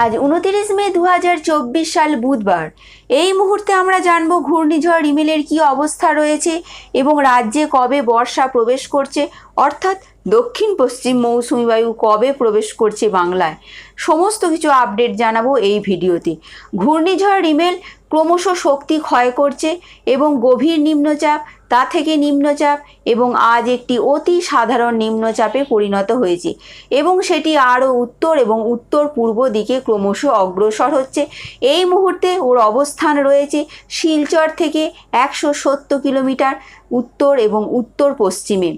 আজ উনতিরিশ মে দু হাজার চব্বিশ সাল বুধবার। এই মুহূর্তে আমরা জানব ঘূর্ণিঝড় ইমেলের কি অবস্থা রয়েছে এবং রাজ্যে কবে বর্ষা প্রবেশ করছে, অর্থাৎ দক্ষিণ পশ্চিম মৌসুমি বায়ু কবে প্রবেশ করছে বাংলায়? সমস্ত কিছু আপডেট জানাব এই ভিডিওতে। ঘূর্ণিঝড় রিমেল ক্রমশ শক্তি ক্ষয় করছে এবং গভীর নিম্নচাপ, তা থেকে নিম্নচাপ এবং আজ একটি অতি সাধারণ নিম্নচাপে পরিণত হয়েছে এবং সেটি আরও উত্তর এবং উত্তর পূর্ব দিকে ক্রমশ অগ্রসর হচ্ছে। এই মুহূর্তে ওর অবস্থান রয়েছে শিলচর থেকে একশো সত্তর কিলোমিটার উত্তর এবং উত্তর পশ্চিমে।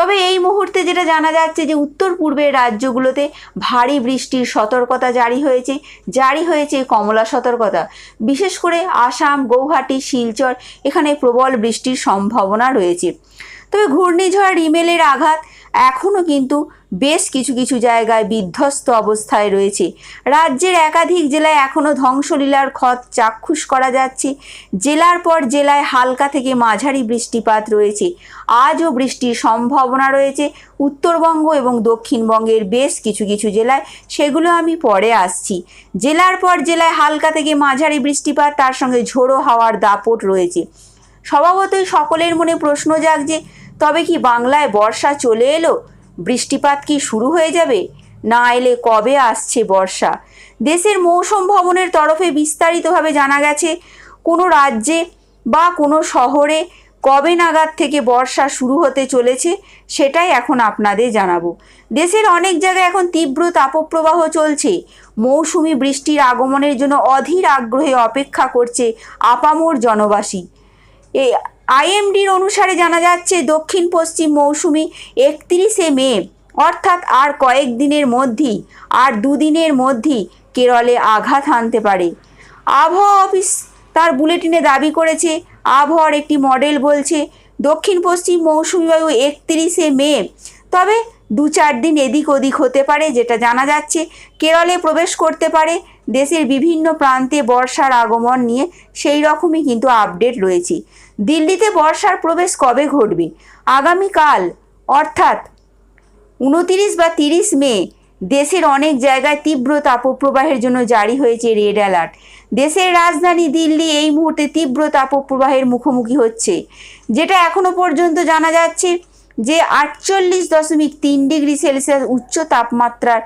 তবে এই মুহূর্তে যেটা জানা যাচ্ছে যে উত্তর পূর্বের রাজ্যগুলোতে ভারী বৃষ্টির সতর্কতা জারি হয়েছে জারি হয়েছে কমলা সতর্কতা। বিশেষ করে আসাম, গৌহাটি, শিলচর এখানে প্রবল বৃষ্টির সম্ভাবনা রয়েছে। তবে ঘূর্ণিঝড় রিমেলের আঘাত এখনও কিন্তু বেশ কিছু কিছু জায়গায় বিধ্বস্ত অবস্থায় রয়েছে। রাজ্যের একাধিক জেলায় এখনও ধ্বংসলীলার ক্ষত চাক্ষুষ করা যাচ্ছে। জেলার পর জেলায় হালকা থেকে মাঝারি বৃষ্টিপাত রয়েছে। আজও বৃষ্টির সম্ভাবনা রয়েছে। উত্তরবঙ্গ এবং দক্ষিণবঙ্গের বেশ কিছু কিছু জেলায় সেগুলো আমি পরে আসছি। জেলার পর জেলায় হালকা থেকে মাঝারি বৃষ্টিপাত, তার সঙ্গে ঝোড়ো হাওয়ার দাপট রয়েছে। স্বভাবতই সকলের মনে প্রশ্ন জাগছে, তবে কি বাংলায় বর্ষা চলে এলো? বৃষ্টিপাত কি শুরু হয়ে যাবে? না এলে কবে আসছে বর্ষা? দেশের মৌসুম ভবনের তরফে বিস্তারিতভাবে জানা গেছে, কোনো রাজ্যে বা কোনো শহরে কবে নাগাদ থেকে বর্ষা শুরু হতে চলেছে সেটাই এখন আপনাদের জানাব। দেশের অনেক জায়গায় এখন তীব্র তাপপ্রবাহ চলছে। মৌসুমি বৃষ্টির আগমনের জন্য অধীর আগ্রহে অপেক্ষা করছে আপামোর জনবাসী। এই আইএমডির অনুসারে জানা যাচ্ছে, দক্ষিণ পশ্চিম মৌসুমি একত্রিশে মে, অর্থাৎ আর কয়েকদিনের মধ্যেই, আর দুদিনের মধ্যেই কেরলে আঘাত হানতে পারে। আবহাওয়া অফিস তার বুলেটিনে দাবি করেছে, আবহাওয়ার একটি মডেল বলছে, দক্ষিণ পশ্চিম মৌসুমি বায়ু একত্রিশে মে, তবে দু চার দিন এদিক ওদিক হতে পারে, যেটা জানা যাচ্ছে, কেরলে প্রবেশ করতে পারে, দেশের বিভিন্ন প্রান্তে বর্ষার আগমন নিয়ে সেই রকমই কিন্তু আপডেট রয়েছে। দিল্লিতে বর্ষার প্রবেশ কবে ঘটবে? আগামীকাল, অর্থাৎ উনতিরিশ বা তিরিশ মে, দেশের অনেক জায়গায় তীব্র তাপপ্রবাহের জন্য জারি হয়েছে রেড অ্যালার্ট। দেশের রাজধানী দিল্লি এই মুহূর্তে তীব্র তাপপ্রবাহের মুখোমুখি হচ্ছে, যেটা এখনও পর্যন্ত জানা যাচ্ছে যে আটচল্লিশ দশমিক তিন ডিগ্রি সেলসিয়াস উচ্চ তাপমাত্রার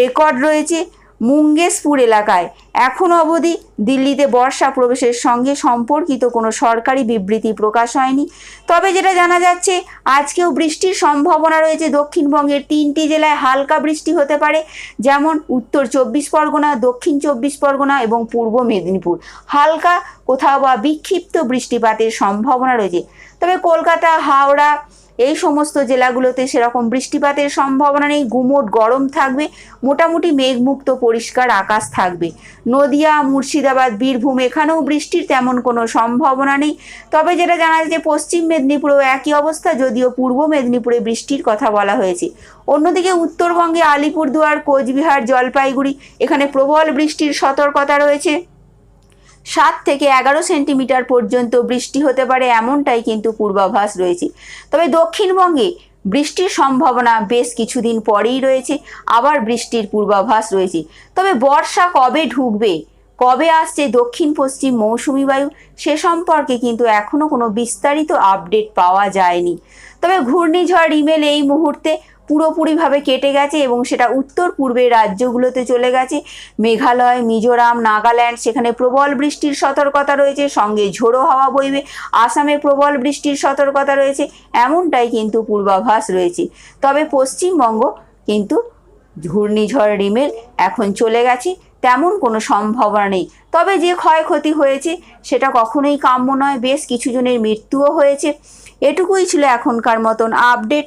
রেকর্ড রয়েছে। মুঙ্গেশপুর এলাকায়। এখনও অবধি দিল্লিতে বর্ষা প্রবেশের সঙ্গে সম্পর্কিত কোনো সরকারি বিবৃতি প্রকাশ হয়নি। তবে যেটা জানা যাচ্ছে, আজকেও বৃষ্টির সম্ভাবনা রয়েছে দক্ষিণবঙ্গের তিনটি জেলায় হালকা বৃষ্টি হতে পারে, যেমন উত্তর চব্বিশ পরগনা, দক্ষিণ চব্বিশ পরগনা এবং পূর্ব মেদিনীপুর। হালকা কোথাও বা বিক্ষিপ্ত বৃষ্টিপাতের সম্ভাবনা রয়েছে। তবে কলকাতা, হাওড়া এই সমস্ত জেলাগুলোতে সেরকম বৃষ্টিপাতের সম্ভাবনা নেই, গুমোট গরম থাকবে, মোটামুটি মেঘমুক্ত পরিষ্কার আকাশ থাকবে। নদিয়া, মুর্শিদাবাদ, বীরভূম, এখানেও বৃষ্টির তেমন কোনো সম্ভাবনা নেই। তবে যেটা জানা যাচ্ছে পশ্চিম মেদিনীপুরেও একই অবস্থা, যদিও পূর্ব মেদিনীপুরে বৃষ্টির কথা বলা হয়েছে। অন্যদিকে উত্তরবঙ্গে আলিপুরদুয়ার, কোচবিহার, জলপাইগুড়ি, এখানে প্রবল বৃষ্টির সতর্কতা রয়েছে। সাত থেকে এগারো সেন্টিমিটার পর্যন্ত বৃষ্টি হতে পারে এমনটাই কিন্তু পূর্বাভাস রয়েছে। তবে দক্ষিণবঙ্গে বৃষ্টির সম্ভাবনা বেশ কিছুদিন পরেই রয়েছে, আবার বৃষ্টির পূর্বাভাস রয়েছে। তবে বর্ষা কবে ঢুকবে, কবে আসছে দক্ষিণ পশ্চিম মৌসুমি বায়ু, সে সম্পর্কে কিন্তু এখনও কোনো বিস্তারিত আপডেট পাওয়া যায়নি। তবে ঘূর্ণিঝড় ইমেল এই মুহূর্তে পুরোপুরিভাবে কেটে গেছে এবং সেটা উত্তর পূর্বের রাজ্যগুলোতে চলে গেছে। মেঘালয়, মিজোরাম, নাগাল্যান্ড, সেখানে প্রবল বৃষ্টির সতর্কতা রয়েছে, সঙ্গে ঝোড়ো হাওয়া বইবে। আসামে প্রবল বৃষ্টির সতর্কতা রয়েছে, এমনটাই কিন্তু পূর্বাভাস রয়েছে। তবে পশ্চিমবঙ্গ কিন্তু ঘূর্ণিঝড় রিমেল এখন চলে গেছে, তেমন কোনো সম্ভাবনা নেই। তবে যে ক্ষয়ক্ষতি হয়েছে, সেটা কখনোই কাম্য নয়, বেশ কিছু জনের মৃত্যুও হয়েছে। এটুকুই ছিল এখনকার মতন আপডেট।